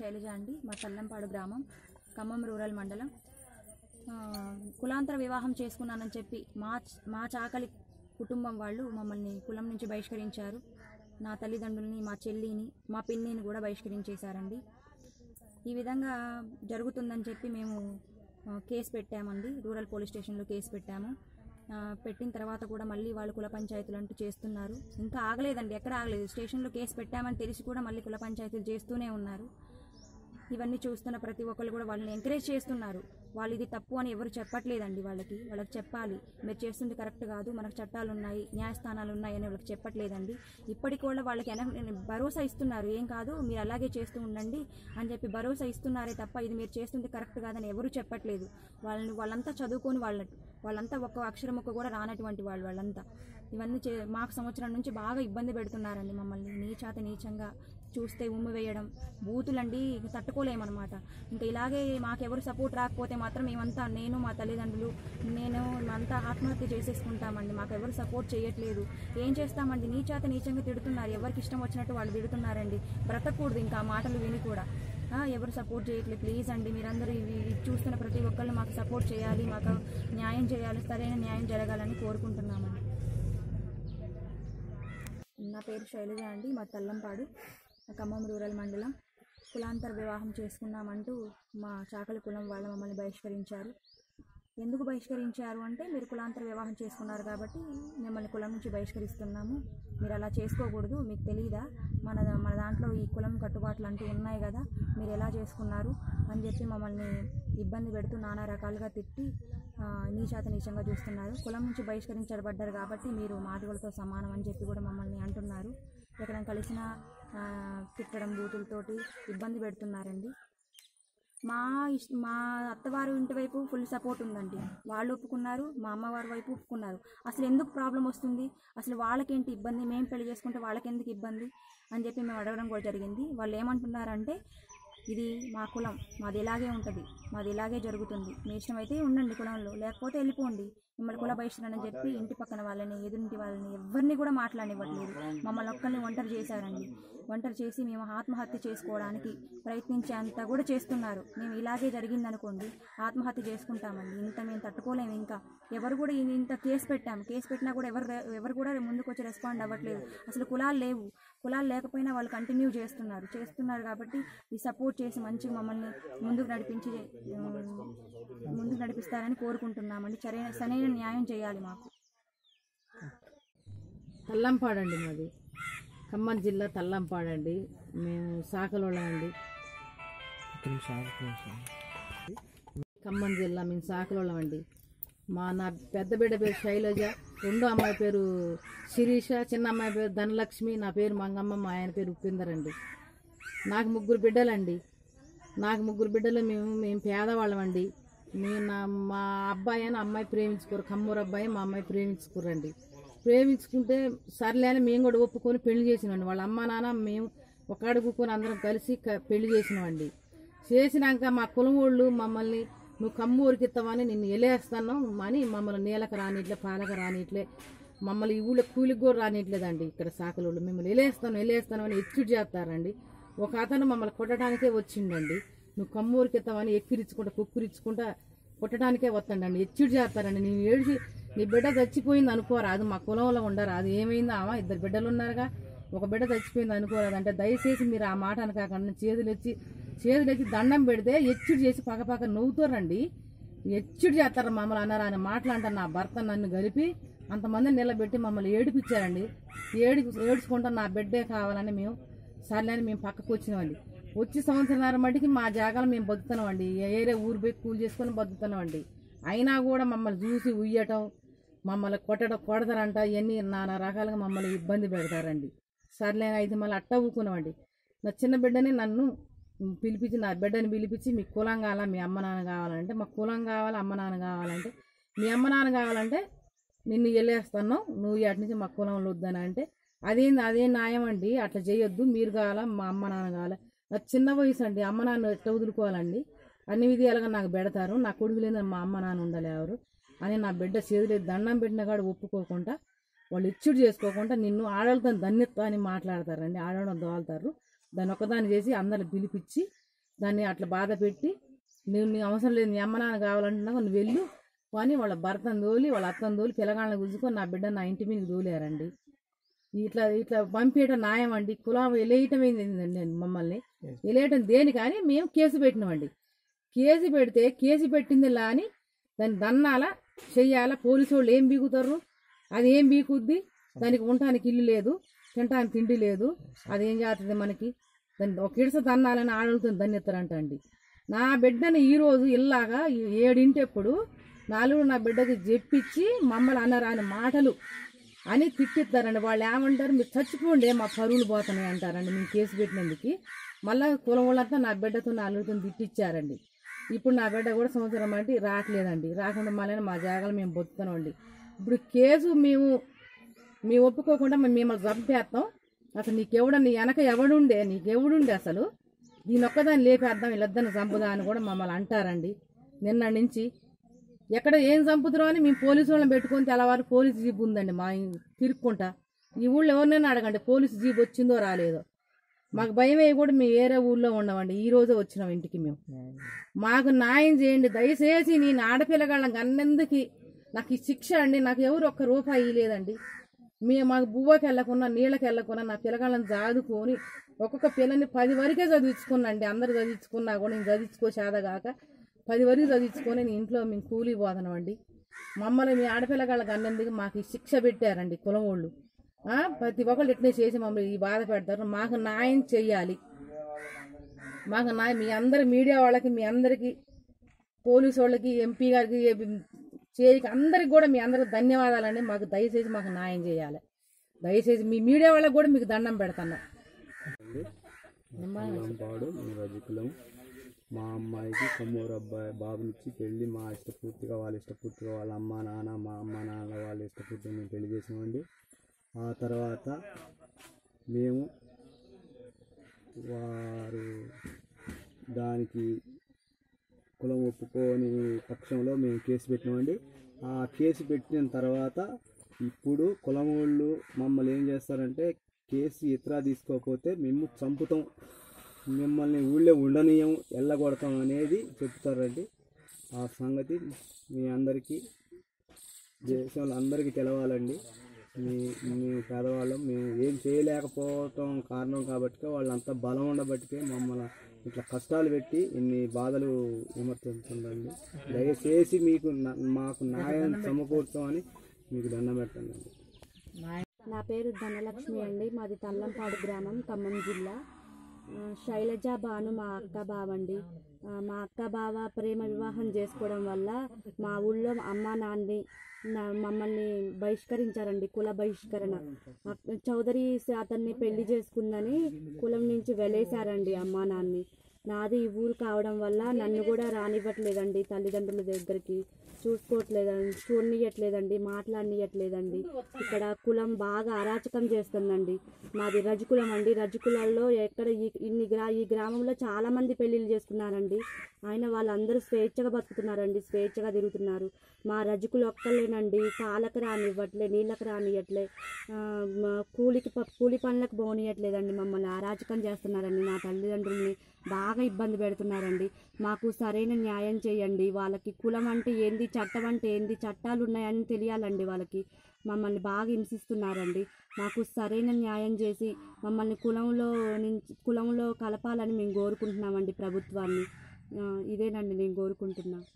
శైలజ అండి మా తల్లంపాడు గ్రామం ఖమ్మం రూరల్ మండలం. కులాంతర వివాహం చేసుకున్నానని చెప్పి మా మా చాకలి కుటుంబం వాళ్ళు మమ్మల్ని కులం నుంచి బహిష్కరించారు. నా తల్లిదండ్రుల్ని మా చెల్లిని మా పిన్నిని కూడా బహిష్కరించేశారండి. ఈ విధంగా జరుగుతుందని చెప్పి మేము కేసు పెట్టామండి. రూరల్ పోలీస్ స్టేషన్లో కేసు పెట్టాము. పెట్టిన తర్వాత కూడా మళ్ళీ వాళ్ళు కుల పంచాయతీలు అంటూ చేస్తున్నారు. ఇంకా ఆగలేదండి ఎక్కడ ఆగలేదు. స్టేషన్లో కేసు పెట్టామని తెలిసి కూడా మళ్ళీ కుల పంచాయతీలు చేస్తూనే ఉన్నారు. ఇవన్నీ చూస్తున్న ప్రతి ఒక్కరు కూడా వాళ్ళని ఎంకరేజ్ చేస్తున్నారు. వాళ్ళు ఇది తప్పు అని ఎవరు చెప్పట్లేదండి వాళ్ళకి. వాళ్ళకి చెప్పాలి. మీరు చేస్తుంది కరెక్ట్ కాదు. మనకు చట్టాలు ఉన్నాయి న్యాయస్థానాలు ఉన్నాయి అని వాళ్ళకి చెప్పట్లేదండి. ఇప్పటికి కూడా వాళ్ళకి భరోసా ఇస్తున్నారు. ఏం కాదు మీరు అలాగే చేస్తూ ఉండండి అని చెప్పి భరోసా ఇస్తున్నారే తప్ప ఇది మీరు చేస్తుంది కరెక్ట్ కాదని ఎవరు చెప్పట్లేదు. వాళ్ళని వాళ్ళంతా చదువుకొని వాళ్ళ వాళ్ళంతా ఒక్క అక్షరం ఒక్క కూడా రానటువంటి వాళ్ళు వాళ్ళంతా. ఇవన్నీ చే మాకు సంవత్సరం నుంచి బాగా ఇబ్బంది పెడుతున్నారండి మమ్మల్ని. నీచాత నీచంగా చూస్తే ఉమ్మి వేయడం బూతులండి తట్టుకోలేమన్నమాట. ఇంకా ఇలాగే మాకెవరు సపోర్ట్ రాకపోతే మాత్రం మేమంతా నేను మా తల్లిదండ్రులు నేను అంతా ఆత్మహత్య చేసేసుకుంటామండి. మాకెవరు సపోర్ట్ చేయట్లేదు. ఏం చేస్తామండి? నీచాత నీచంగా తిడుతున్నారు. ఎవరికి ఇష్టం వచ్చినట్టు వాళ్ళు తిడుతున్నారండి. బ్రతకూడదు ఇంకా మాటలు విని కూడా. ఎవరు సపోర్ట్ చేయట్లేదు. ప్లీజ్ అండి మీరందరూ ఇవి చూస్తున్న ప్రతి ఒక్కళ్ళు మాకు సపోర్ట్ చేయాలి మాకు న్యాయం చేయాలి సరైన న్యాయం జరగాలని కోరుకుంటున్నామండి. నా పేరు శైలజ అండి మా తల్లంపాడు. ఖమ్మం రూరల్ మండలం కులాంతర వివాహం చేసుకున్నామంటూ మా చాకల కులం వాళ్ళు మమ్మల్ని బహిష్కరించారు. ఎందుకు బహిష్కరించారు అంటే మీరు కులాంతర వివాహం చేసుకున్నారు కాబట్టి మిమ్మల్ని కులం నుంచి బహిష్కరిస్తున్నాము. మీరు అలా చేసుకోకూడదు మీకు తెలియదా మన మన దాంట్లో ఈ కులం కట్టుబాట్లు అంటూ ఉన్నాయి కదా మీరు ఎలా చేసుకున్నారు? అని చెప్పి మమ్మల్ని ఇబ్బంది పెడుతూ నానా రకాలుగా తిట్టి నీచాత నీచంగా చూస్తున్నారు. కులం నుంచి బహిష్కరించబడ్డారు కాబట్టి మీరు మాదిగలతో సమానం అని చెప్పి కూడా మమ్మల్ని అంటున్నారు. ఎక్కడ కలిసిన తిట్టడం బూతులతోటి ఇబ్బంది పెడుతున్నారండి. మా మా అత్తవారు ఇంటి వైపు ఫుల్ సపోర్ట్ ఉందండి. వాళ్ళు ఒప్పుకున్నారు మా అమ్మవారి వైపు ఒప్పుకున్నారు. అసలు ఎందుకు ప్రాబ్లం వస్తుంది? అసలు వాళ్ళకేంటి ఇబ్బంది? మేము పెళ్ళి చేసుకుంటే వాళ్ళకెందుకు ఇబ్బంది? అని చెప్పి మేము అడగడం కూడా జరిగింది. వాళ్ళు ఏమంటున్నారంటే ఇది మా కులం. మాది ఇలాగే ఉంటుంది. మాది ఇలాగే జరుగుతుంది. మీ ఇష్టమైతే ఉండండి కులంలో. లేకపోతే వెళ్ళిపోండి. మిమ్మల్ని కుల బహిష్కరణ అని చెప్పి ఇంటి పక్కన వాళ్ళని ఎదురింటి వాళ్ళని ఎవరిని కూడా మాట్లాడనివ్వట్లేదు మమ్మల్ని ఒక్కరిని ఒంటరి చేశారండి. ఒంటరి చేసి మేము ఆత్మహత్య చేసుకోవడానికి ప్రయత్నించేంత కూడా చేస్తున్నారు. మేము ఇలాగే జరిగిందనుకోండి ఆత్మహత్య చేసుకుంటామండి. ఇంత మేము తట్టుకోలేము ఇంకా. ఎవరు కూడా ఇంత కేసు పెట్టాము. కేసు పెట్టినా కూడా ఎవరు ఎవరు కూడా ముందుకు వచ్చి రెస్పాండ్ అవ్వట్లేదు. అసలు కులాలు లేవు. కులాలు లేకపోయినా వాళ్ళు కంటిన్యూ చేస్తున్నారు. చేస్తున్నారు కాబట్టి ఈ సపోర్ట్ చేసి మంచిగా మమ్మల్ని ముందుకు నడిపించి ముందుకు నడిపిస్తారని కోరుకుంటున్నామండి. సరైన సరైన న్యాయం చేయాలి మాకు. తల్లంపాడండి మాది. ఖమ్మం జిల్లా తల్లంపాడండి మేము సాకలోళ్ళమండి ఖమ్మం జిల్లా మేము సాకలోళ్ళమండి మా నా పెద్ద బిడ్డ పేరు శైలజ రెండో అమ్మాయి పేరు శిరీష చిన్న అమ్మాయి పేరు ధనలక్ష్మి నా పేరు మంగమ్మ మా ఆయన పేరు ఉపేందర్ అండి నాకు ముగ్గురు బిడ్డలండి. నాకు ముగ్గురు బిడ్డలు మేము మేము పేదవాళ్ళమండి. మేము నా మా అబ్బాయి అని అమ్మాయి ప్రేమించుకోరు కమ్మూరు అబ్బాయి మా అమ్మాయి ప్రేమించుకోరండి. ప్రేమించుకుంటే సర్లే అని మేము కూడా ఒప్పుకొని పెళ్ళి చేసినామండి. వాళ్ళ అమ్మ నాన్న మేము ఒక అడుగుకొని అందరం కలిసి పెళ్ళి చేసినామండి. చేసినాక మా కులం వాళ్ళు మమ్మల్ని నువ్వు కమ్ము ఉరికిస్తావని నిన్ను ఎలేస్తాను అని మమ్మల్ని నీళ్ళకి రానిట్లే పాలక రానిట్లే. మమ్మల్ని ఈ ఊళ్ళో కూలికి కూడా రానిట్లేదండి. ఇక్కడ సాకలోళ్ళు మిమ్మల్ని ఎలేస్తాను ఎలేస్తాను అని ఎచ్చుడు చేస్తారండి. ఒక అతను మమ్మల్ని కొట్టడానికే వచ్చిండండి. నువ్వు కమ్మూరికి ఎత్తావని ఎక్కిరించుకుంటా కుక్కిరించుకుంటా కొట్టడానికే వస్తాడండి. ఎచ్చుడు చేస్తారండి. నేను ఏడిచి నీ బిడ్డ చచ్చిపోయింది అనుకోరాదు మా కులంలో ఉండరాదు ఏమైంది ఆమె? ఇద్దరు బిడ్డలు ఉన్నారుగా. ఒక బిడ్డ చచ్చిపోయింది అనుకోరాదు అంటే దయచేసి మీరు ఆ మాట అనకాకుండా చేతులు వచ్చి చేతులు దండం పెడితే ఎచ్చుడు చేసి పక్క పక్క నవ్వుతారండి. ఎచ్చుడు చేస్తారు మమ్మల్ని అన్నారు ఆయన మాట్లాంటారు నా భర్త నన్ను కలిపి అంతమందిని నిలబెట్టి మమ్మల్ని ఏడిపించారండి. ఏడి ఏడ్చుకుంటాం నా బిడ్డే కావాలని మేము సర్లే అని మేము పక్కకు వచ్చినామండి వచ్చి సంవత్సరాల మటుకి మా జాగాలో మేము బతుకుతున్నామండి ఏరే ఊరు పోయి కూలి చేసుకొని బతుకుతున్నామండి అయినా కూడా మమ్మల్ని చూసి ఉయ్యటం మమ్మల్ని కొట్టడం కొడతారంట. ఇవన్నీ నానా రకాలుగా మమ్మల్ని ఇబ్బంది పెడతారండి. సర్లే అయితే మళ్ళీ అట్ట ఊకున్నామండి నా చిన్న బిడ్డని నన్ను పిలిపించి నా బిడ్డని పిలిపించి మీ కులం కావాలా మీ అమ్మ నాన్న కావాలంటే మా కులం కావాలి అమ్మ నాన్న కావాలంటే మీ అమ్మ నాన్న కావాలంటే నిన్ను వెళ్ళేస్తాను నువ్వు అటు నుంచి మా కులంలో వద్దని అంటే అదేంది అదే న్యాయం అండి? అట్లా చేయొద్దు మీరు కావాలా మా అమ్మ నాన్న కావాలా? నా చిన్న వయసు అండి అమ్మ నాన్న ఎట్లా వదులుకోవాలండి? అన్ని విధాలుగా నాకు పెడతారు నా కొడుకు లేదని మా అమ్మ నాన్న ఉండలేవారు ఎవరు అని నా బిడ్డ చేతులు దండం పెట్టిన కాడ ఒప్పుకోకుండా వాళ్ళు ఇచ్చుడు చేసుకోకుండా నిన్ను ఆడవాళ్ళతో దన్నిత్తా అని మాట్లాడతారండి ఆడవాళ్ళని దోలుతారు. దాన్ని ఒక్కదాన్ని చేసి అందరిని పిలిపించి దాన్ని అట్లా బాధ పెట్టి నువ్వు నీ అవసరం లేదు నీ అమ్మ నాన్న కావాలంటున్నా నువ్వు వెళ్ళు కానీ వాళ్ళ భర్తను తోలి వాళ్ళ అత్తను తోలి పిల్లగాళ్ళని గుంజుకొని నా బిడ్డ నా ఇంటి మీద తోలారండి. ఇట్లా ఇట్లా పంపించడం న్యాయం అండి కులం ఎలేయటం ఏంటండి మమ్మల్ని? ఎలేయటం దేని కానీ మేము కేసు పెట్టినామండి. కేసు పెడితే కేసు పెట్టింది అని దాన్ని దన్నాల చెయ్యాలా? పోలీసు వాళ్ళు ఏం బీగుతారు? అది ఏం బీకుద్ది దానికి ఉండటానికి ఇల్లు లేదు. తింటాను తిండి లేదు. అది ఏం చేస్తుంది మనకి? దాన్ని ఒక ఇడస దన్నాలని ఆడలతో దన్నిస్తారంట అండి నా బిడ్డని ఈరోజు ఇల్లాగా ఏడింటప్పుడు నాలుగు నా బిడ్డకి చెప్పించి మమ్మల్ని అన్నరాని మాటలు అని తిట్టిస్తారండి వాళ్ళు ఏమంటారు? మీరు చచ్చిపోండి మా పరువులు పోతున్నాయి అంటారండి. మేము కేసు పెట్టినందుకు మళ్ళీ కులం వాళ్ళంతా నా బిడ్డతో నాలుగుతో తిట్టిచ్చారండి. ఇప్పుడు నా బిడ్డ కూడా సంవత్సరం అంటే రావట్లేదండి. రాకుండా మళ్ళీ మా జాగాలు మేము బతుకుతున్నామండి. ఇప్పుడు కేసు మేము మేము ఒప్పుకోకుండా మేము మిమ్మల్ని చంపేస్తాం. అసలు నీకెవడ నీ వెనక ఎవడుండే? నీకెవడుండే అసలు? దీని ఒక్కదాన్ని లేపేద్దాం వీళ్ళిద్దరిని చంపుదా అని కూడా మమ్మల్ని అంటారండి. నిన్న నుంచి ఎక్కడ ఏం చంపుతారో అని మేము పోలీసు వాళ్ళని పెట్టుకొని తెల్లవారు పోలీసు జీప్ ఉందండి మా తిరుక్కుంటా. ఈ ఊళ్ళో ఎవరినైనా అడగండి పోలీసు జీప్ వచ్చిందో రాలేదో. మాకు భయం కూడా మేము వేరే ఊళ్ళో ఉన్నామండి ఈ రోజే వచ్చినాం ఇంటికి మేము. మాకు న్యాయం చేయండి. దయచేసి నేను ఆడపిల్లగాళ్ళం కన్నెందుకు? నాకు ఈ శిక్ష అండి. నాకు ఎవరు ఒక్క రూపాయి లేదండి మేము మాకు బువ్వకి వెళ్ళకుండా నీళ్ళకి వెళ్ళకుండా నా పిల్లగాళ్ళని చదువుకొని ఒక్కొక్క పిల్లని పది వరకే చదివించుకున్నండి. అందరు చదివించుకున్నా కూడా నేను చదివించుకో చేదగాక పది వరకు చదివించుకొని నేను ఇంట్లో మేము కూలీ పోతున్నామండి మమ్మల్ని మీ ఆడపిల్లగాళ్ళకి అన్నందుకు మాకు శిక్ష పెట్టారండి కులం వాళ్ళు. ప్రతి ఒక్కళ్ళు ఇట్నే చేసి మమ్మల్ని ఈ బాధ పెడతారు. మాకు న్యాయం చెయ్యాలి. మాకు న్యాయం మీ అందరి మీడియా వాళ్ళకి మీ అందరికీ పోలీసు వాళ్ళకి ఎంపీ గారికి చేరిక అందరికి కూడా మీ అందరికి ధన్యవాదాలండి. మాకు దయచేసి మాకు న్యాయం చేయాలి. దయచేసి మీ మీడియా వాళ్ళకి కూడా మీకు దండం పెడతాను. పాడు మేము మా అమ్మాయికి కొమ్మూరు అబ్బాయి బాబునిచ్చి పెళ్ళి మా ఇష్టపూర్తిగా వాళ్ళ ఇష్టపూర్తిగా వాళ్ళ అమ్మ నాన్న మా అమ్మ నాన్న వాళ్ళ ఇష్టపూర్తిగా మేము పెళ్ళి చేసామండి ఆ తర్వాత మేము వారు దానికి కులం ఒప్పుకోని పక్షంలో మేము కేసు పెట్టినామండి. ఆ కేసు పెట్టిన తర్వాత ఇప్పుడు కులం వాళ్ళు మమ్మల్ని ఏం చేస్తారంటే కేసు ఇతర తీసుకోకపోతే మేము చంపుతాం. మిమ్మల్ని ఊళ్ళో ఉండనీయం వెళ్ళగొడతాం అనేది చెప్తారండి. ఆ సంగతి మీ అందరికీ దేశంలో అందరికీ తెలవాలండి. మీ మేము పేదవాళ్ళం మేము ఏం చేయలేకపోవటం కారణం కాబట్టి వాళ్ళంతా బలం ఉండబట్టికే మమ్మల్ని ఇట్లా కష్టాలు పెట్టి ఇన్ని బాధలు విమర్శించండి దయచేసి మీకు మాకు న్యాయం సమకూర్చమని మీకు దండం పెట్టండి నా పేరు ధనలక్ష్మి అండి. మాది తల్లంపాడు గ్రామం ఖమ్మం జిల్లా. శైలజ భాను మా అక్క బావ అండి మా అక్క బావ ప్రేమ వివాహం చేసుకోవడం వల్ల మా ఊళ్ళో అమ్మ నాన్ని మమ్మల్ని బహిష్కరించారండి కుల బహిష్కరణ. చౌదరి అతన్ని పెళ్ళి చేసుకుందని కులం నుంచి వెలేశారండి అమ్మ నాన్ని. నాది ఈ ఊరు కావడం వల్ల నన్ను కూడా రానివ్వట్లేదండి తల్లిదండ్రుల దగ్గరికి. చూసుకోవట్లేదండి చూడనియట్లేదండి మాట్లాడనియట్లేదండి. ఇక్కడ కులం బాగా అరాచకం చేస్తుందండి. మాది రజకులం అండి. రజకులల్లో ఎక్కడ ఈ ఇన్ని గ్రా ఈ గ్రామంలో చాలామంది పెళ్ళిళ్ళు చేసుకున్నారండి. ఆయన వాళ్ళందరూ స్వేచ్ఛగా బతుకుతున్నారండి స్వేచ్ఛగా తిరుగుతున్నారు. మా రజకులు ఒక్కలేనండి పాలకు రానివ్వట్లే నీళ్ళకి రానియట్లే కూలికి ప- కూలి పనులకు పోనీయట్లేదండి. మమ్మల్ని అరాచకం చేస్తున్నారండి. నా తల్లిదండ్రుల్ని బాగా ఇబ్బంది పెడుతున్నారండి. మాకు సరైన న్యాయం చేయండి. వాళ్ళకి కులం అంటే ఏంది చట్టం అంటే ఏంది చట్టాలు ఉన్నాయని తెలియాలండి వాళ్ళకి. మమ్మల్ని బాగా హింసిస్తున్నారండి. మాకు సరైన న్యాయం చేసి మమ్మల్ని కులంలో నుంచి కులంలో కలపాలని మేము కోరుకుంటున్నామండి ప్రభుత్వాన్ని. ఇదేనండి నేను కోరుకుంటున్నాను